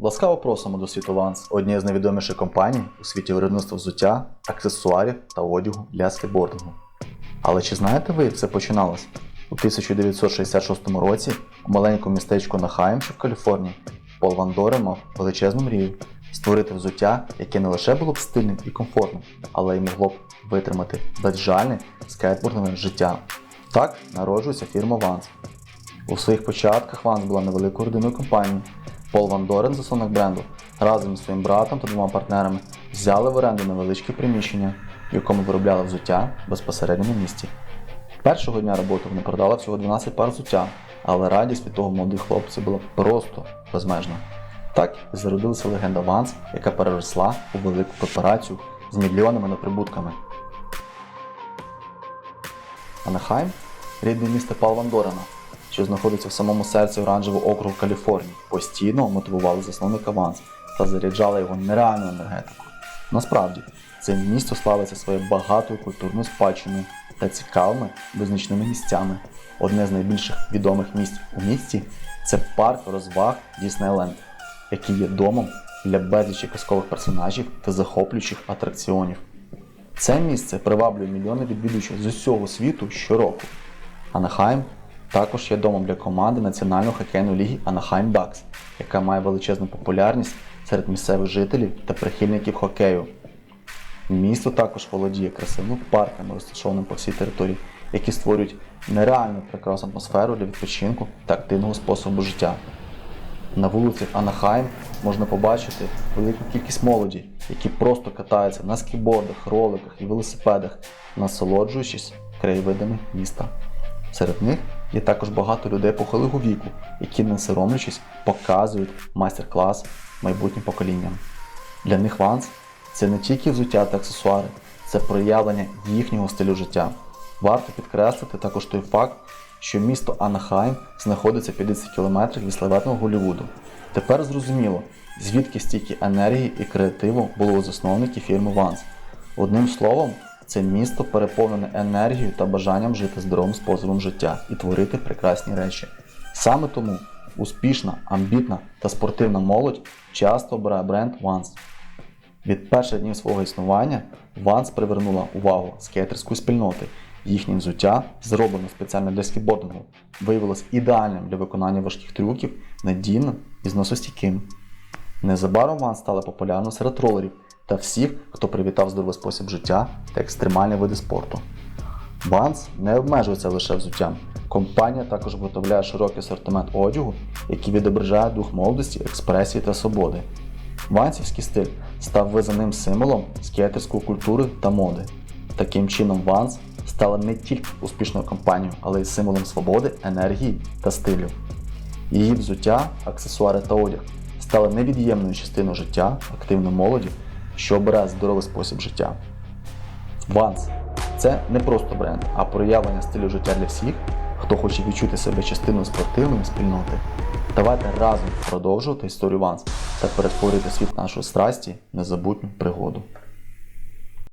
Ласкаво просимо до світу Ванс, однієї з найвідоміших компаній у світі виробництва взуття, аксесуарів та одягу для скейтбордингу. Але чи знаєте ви, як це починалось? У 1966 році у маленькому містечку Нахайм, що в Каліфорнії, Пол Ван Дорен мав величезну мрію створити взуття, яке не лише було б стильним і комфортним, але й могло б витримати безжальне скейтбордове життя. Так народжується фірма Vans. У своїх початках Vans була невеликою родинною компанією. Пол Ван Дорен, засновник бренду, разом із своїм братом та двома партнерами взяли в оренду невеличке приміщення, в якому виробляли взуття безпосередньо на місці. Першого дня роботи вони продали всього 12 пар взуття, але радість від того молодих хлопців була просто безмежна. Так і зародилася легенда Vans, яка переросла у велику корпорацію з мільйонами прибутками. Анахайм рідне місто Пал Ван Дорена, що знаходиться в самому серці оранжевого округу Каліфорнії, постійно мотивували засновника Ванс та заряджали його нереальну енергетику. Насправді, це місто славиться своєю багатою культурною спадщиною та цікавими визначними місцями. Одне з найбільших відомих місць у місті це парк розваг Діснейленд, який є домом для безлічі казкових персонажів та захоплюючих атракціонів. Це місце приваблює мільйони відвідувачів з усього світу щороку. Анахайм також є домом для команди Національної хокейної ліги Анахайм Ducks, яка має величезну популярність серед місцевих жителів та прихильників хокею. Місто також володіє красивими парками, розташованими по всій території, які створюють нереально прекрасну атмосферу для відпочинку та активного способу життя. На вулицях Анахайм можна побачити велику кількість молоді, які просто катаються на скейбордах, роликах і велосипедах, насолоджуючись краєвидами міста. Серед них є також багато людей похилого віку, які, не соромлячись, показують майстер-клас майбутнім поколінням. Для них Ванс це не тільки взуття та аксесуари, це проявлення їхнього стилю життя. Варто підкреслити також той факт, що місто Анахайм знаходиться 50 км від славетного Голлівуду. Тепер зрозуміло, звідки стільки енергії і креативу було у засновників фірми Vans. Одним словом, це місто переповнене енергією та бажанням жити здоровим способом життя і творити прекрасні речі. Саме тому успішна, амбітна та спортивна молодь часто обирає бренд Vans. Від перших днів свого існування Vans привернула увагу скейтерської спільноти. Їхнє взуття, зроблено спеціально для скейтбордингу, виявилось ідеальним для виконання важких трюків, надійним і зносостійким. Незабаром Vans стали популярною серед ролерів та всіх, хто привітав здоровий спосіб життя та екстремальні види спорту. Vans не обмежується лише взуттям. Компанія також виготовляє широкий асортимент одягу, який відображає дух молодості, експресії та свободи. Вансівський стиль став визнаним символом скейтерської культури та моди. Таким чином, Vans стала не тільки успішною компанією, але й символом свободи, енергії та стилю. Її взуття, аксесуари та одяг стали невід'ємною частиною життя активної молоді, що обирає здоровий спосіб життя. Ванс – це не просто бренд, а проявлення стилю життя для всіх, хто хоче відчути себе частиною спортивної спільноти. Давайте разом продовжувати історію Ванс та перетворити світ нашої страсті незабутню пригоду.